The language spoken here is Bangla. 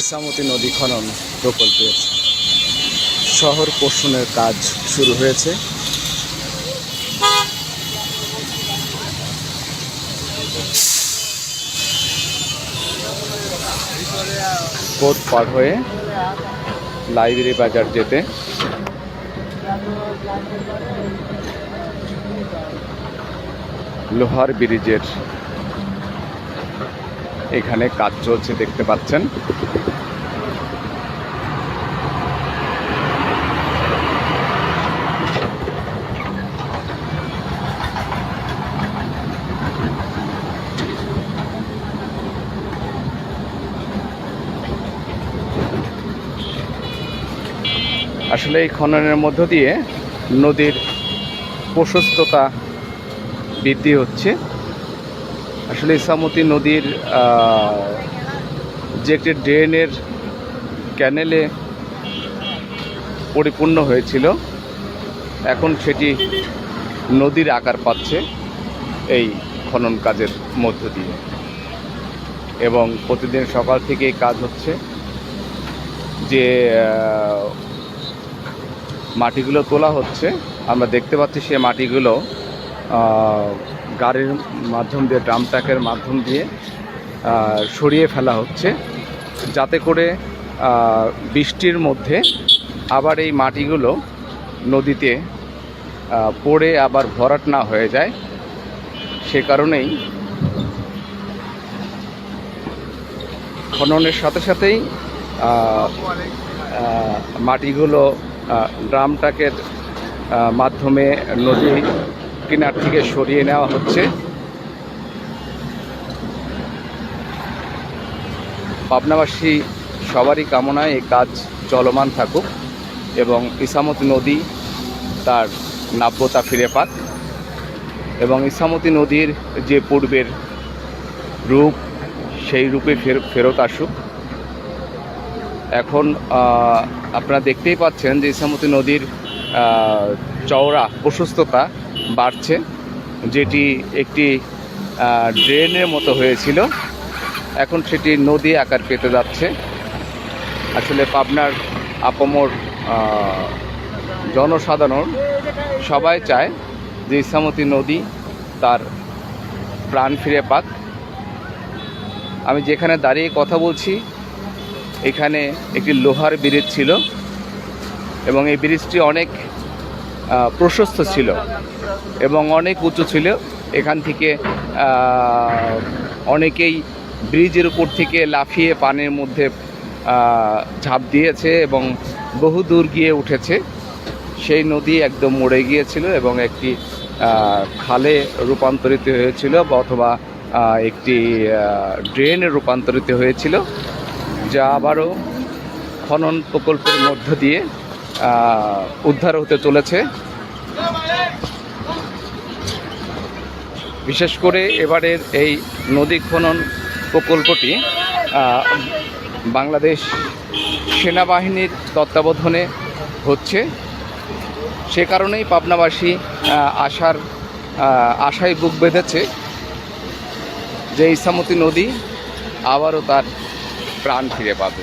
ইসামতি নদী খনন প্রকল্পের শহর পোষণের কাজ শুরু হয়েছে। কোর্ট পার হয়ে লাইব্রেরি বাজার যেতে। লোহার ব্রিজের এখানে কাজ চলছে দেখতে পাচ্ছেন। আসলে এই খননের মধ্য দিয়ে নদীর প্রশস্ততা বৃদ্ধি হচ্ছে। আসলে ইসামতি নদীর যে একটি ড্রেনের ক্যানেলে পরিপূর্ণ হয়েছিল, এখন সেটি নদীর আকার পাচ্ছে এই খনন কাজের মধ্য দিয়ে। এবং প্রতিদিন সকাল থেকেই কাজ হচ্ছে যে মাটিগুলো তোলা হচ্ছে। আমরা দেখতে পাচ্ছি সে মাটিগুলো গাড়ির মাধ্যম দিয়ে ড্রাম ট্রাকের মাধ্যম দিয়ে সরিয়ে ফেলা হচ্ছে। যাতে করে বৃষ্টির মধ্যে আবার এই মাটিগুলো নদীতে পড়ে আবার ভরাট না হয়ে যায়। সে কারণেই খননের সাথে সাথেই মাটিগুলো ড্রাম ট্রাকের মাধ্যমে নদী কিনার থেকে সরিয়ে নেওয়া হচ্ছে। পাবনাবাসী সবারই কামনায় এই কাজ চলমান থাকুক এবং ইসামতি নদী তার নাব্যতা ফিরে পাক এবং ইসামতি নদীর যে পূর্বের রূপ, সেই রূপে ফের ফেরত আসুক। এখন আপনারা দেখতেই পাচ্ছেন যে ইসামতি নদীর চওড়া প্রশস্ততা বাড়ছে, যেটি একটি ড্রেনের মতো হয়েছিল। এখন সেটি নদী আকার পেতে যাচ্ছে। আসলে পাবনার আপামর জনসাধারণ সবাই চায় যে ইসামতি নদী তার প্রাণ ফিরে পাক। আমি যেখানে দাঁড়িয়ে কথা বলছি, এখানে একটি লোহার ব্রিজ ছিল এবং এই ব্রিজটি অনেক প্রশস্ত ছিল এবং অনেক উঁচু ছিল। এখান থেকে অনেকেই ব্রিজের উপর থেকে লাফিয়ে পানির মধ্যে ঝাঁপ দিয়েছে এবং বহু দূর গিয়ে উঠেছে। সেই নদী একদম মরে গিয়েছিল এবং একটি খালে রূপান্তরিত হয়েছিল অথবা একটি ড্রেনে রূপান্তরিত হয়েছিল, যা আবারও খনন প্রকল্পের মধ্য দিয়ে উদ্ধার হতে চলেছে। বিশেষ করে এবারের এই নদী খনন প্রকল্পটি বাংলাদেশ সেনাবাহিনীর তত্ত্বাবধানে হচ্ছে। সে কারণেই পাবনাবাসী আশার আশায় বুক বেঁধেছে যে ইসামতি নদী আবারও তার প্রাণ ফিরে পাবে।